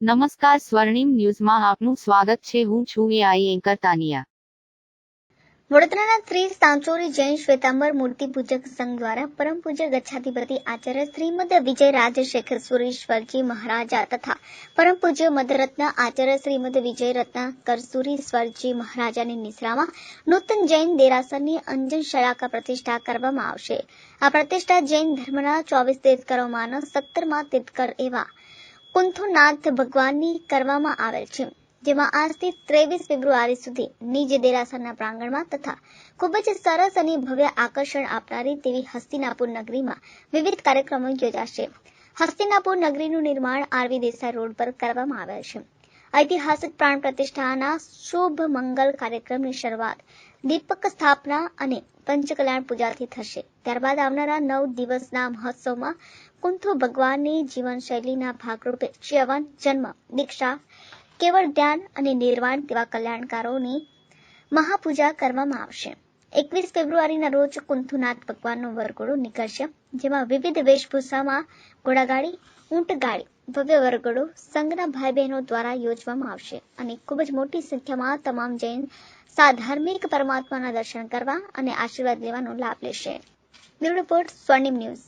નમસ્કાર સ્વર્ણિમ ન્યૂઝમાં આપનું સ્વાગત છે. હું છું એઆઈ એન્કર તાનિયા. વડોદરાના શ્રી સાંચોરી જૈન શ્વેતાંબર મૂર્તિ પૂજક સંઘ દ્વારા પરમ પૂજ્ય ગચ્છાધિપતિ આચાર્ય શ્રીમદ વિજય રાજશેખર સુરેશ્વરજી મહારાજા તથા પરમ પૂજ્ય મધરત્ન આચાર્ય શ્રીમદ વિજય રત્ન કરસુરીશ્વરજી મહારાજાની નિશ્રામાં નૂતન જૈન દેરાસરની અંજન શળાકા પ્રતિષ્ઠા કરવામાં આવશે. આ પ્રતિષ્ઠા જૈન ધર્મના ચોવીસ તીર્થકરોમાંના સત્તરમાં તીર્થકર એવા કુંથુનાથ ભગવાનની કરવામાં આવેલ છે, જેમાં આજથી ત્રેવીસ ફેબ્રુઆરી સુધી નિજ દેરાસરના પ્રાંગણમાં તથા ખૂબ જ સરસ અને ભવ્ય આકર્ષણ આપનારી તેવી હસ્તિનાપુર નગરીમાં વિવિધ કાર્યક્રમો યોજાશે. હસ્તિનાપુર નગરીનું નિર્માણ આરવી દેસાઈ રોડ પર કરવામાં આવેલ છે. ઐતિહાસિક પ્રાણ પ્રતિષ્ઠાના શુભ મંગલ કાર્યક્રમની શરૂઆત દીપક સ્થાપના અને પંચકલ્યાણ પૂજાથી થશે. ત્યારબાદ આવનારા નવ દિવસના મહોત્સવમાં કુંથુ ભગવાનની જીવનશૈલીના ભાગરૂપે ચ્યવન જન્મ, દીક્ષા, કેવળ ધ્યાન અને નિર્વાણ તેવા કલ્યાણકારોની મહાપૂજા કરવામાં આવશે. એકવીસ ફેબ્રુઆરીના રોજ કુંથુનાથ ભગવાનનો વરઘોડો નીકળશે, જેમાં વિવિધ વેશભૂષામાં ઘોડાગાડી, ઊંટગાડી ભવ્ય વરઘડો સંઘના ભાઈ બહેનો દ્વારા યોજવામાં આવશે અને ખૂબ જ મોટી સંખ્યામાં તમામ જૈન ધાર્મિક પરમાત્માના દર્શન કરવા અને આશીર્વાદ લેવાનો લાભ લેશે. રિપોર્ટ સ્વર્ણિમ ન્યૂઝ.